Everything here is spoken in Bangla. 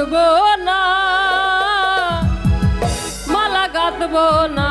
রাখব না মালা গাঁথবো না।